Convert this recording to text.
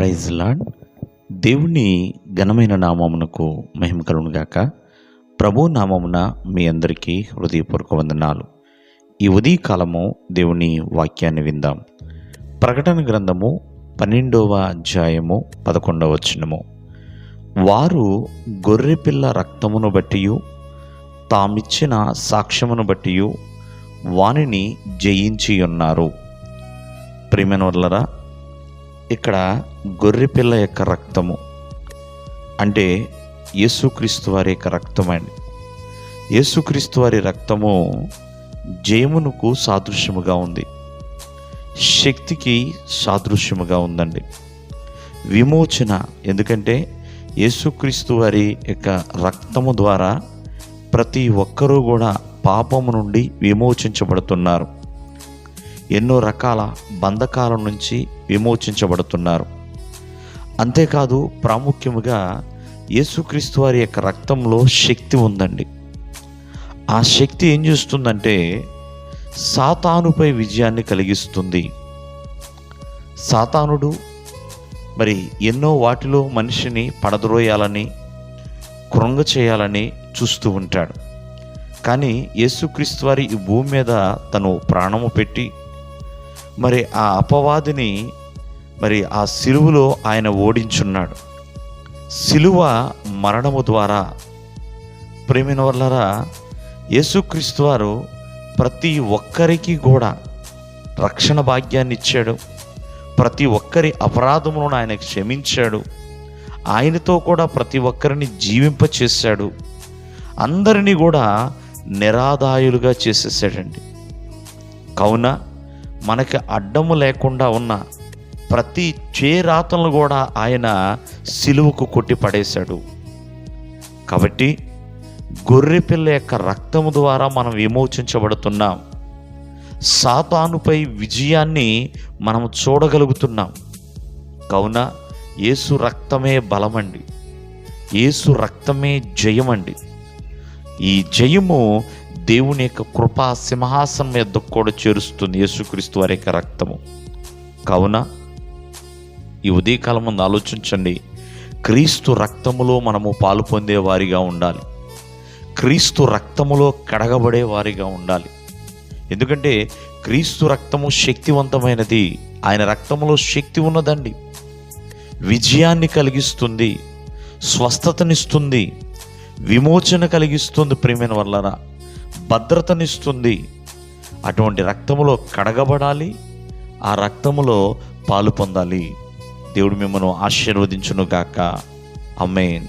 Praise lord. దేవుని ఘనమైన నామమునకు మహిమ కలుగును ప్రభు నామమున మీ అందరికీ హృదయపూర్వక వందనాలు. ఈ ఉదయకాలము దేవుని వాక్యాన్ని విందాం. ప్రకటన గ్రంథము పన్నెండవ అధ్యాయము పదకొండవ వచనము. వారు గొర్రెపిల్ల రక్తమును బట్టి తామిచ్చిన సాక్ష్యమును బట్టి వానిని జయించి ఉన్నారు ప్రియమైన ఇక్కడ గొర్రెపిల్ల యొక్క రక్తము. అంటే యేసుక్రీస్తు వారి యొక్క రక్తం అండి. యేసుక్రీస్తు వారి రక్తము జయమునకు సాదృశ్యముగా ఉంది. శక్తికి సాదృశ్యముగా ఉందండి. విమోచన ఎందుకంటే యేసుక్రీస్తు వారి యొక్క రక్తము ద్వారా ప్రతి ఒక్కరూ కూడా పాపము నుండి విమోచించబడుతున్నారు. ఎన్నో రకాల బంధకాల నుంచి విమోచించబడుతున్నారు. అంతేకాదు ప్రాముఖ్యముగా యేసుక్రీస్తు వారి యొక్క రక్తంలో శక్తి ఉందండి. ఆ శక్తి ఏం చేస్తుందంటే సాతానుపై విజయాన్ని కలిగిస్తుంది. సాతానుడు మరి ఎన్నో వాటిలో మనిషిని పడద్రోయాలని కృంగ చేయాలని చూస్తూ ఉంటాడు. కానీ యేసుక్రీస్తు వారి ఈ భూమి మీద తను ప్రాణము పెట్టి మరి ఆ అపవాదిని మరి ఆ సిలువలో ఆయన ఓడించున్నాడు. సిలువ మరణము ద్వారా. ప్రేమిన వల్లరా యేసుక్రీస్తు వారు ప్రతి ఒక్కరికి కూడా రక్షణ భాగ్యాన్ని ఇచ్చాడు. ప్రతి ఒక్కరి అపరాధములను ఆయన క్షమించాడు. ఆయనతో కూడా ప్రతి ఒక్కరిని జీవింపచేశాడు అందరినీ కూడా నిరాదాయులుగా చేసేసాడండి. కావున మనకి అడ్డము లేకుండా ఉన్న ప్రతి చేరాతలను కూడా ఆయన సిలువకు కొట్టి పడేశాడు. కాబట్టి గొర్రెపిల్ల యొక్క రక్తము ద్వారా మనం విమోచించబడుతున్నాం. సాతానుపై విజయాన్ని మనం చూడగలుగుతున్నాం. కావున యేసు రక్తమే బలమండి. యేసు రక్తమే జయమండి. ఈ జయము దేవుని యొక్క కృపా సింహాసనం మీద కూడా చేరుస్తుంది యేసుక్రీస్తు వారి యొక్క రక్తము. కావున ఈ ఉదయకాలం ముందు ఆలోచించండి. క్రీస్తు రక్తములో మనము పాలు పొందే వారిగా ఉండాలి. క్రీస్తు రక్తములో కడగబడే వారిగా ఉండాలి. ఎందుకంటే క్రీస్తు రక్తము శక్తివంతమైనది. ఆయన రక్తములో శక్తి ఉన్నదండి. విజయాన్ని కలిగిస్తుంది. స్వస్థతనిస్తుంది. విమోచన కలిగిస్తుంది ప్రేమైన వల్లరా భద్రతనిస్తుంది. అటువంటి రక్తములో కడగబడాలి ఆ రక్తములో పాలు పొందాలి. దేవుడు మిమ్మల్ని ఆశీర్వదించును గాక అమ్మేన్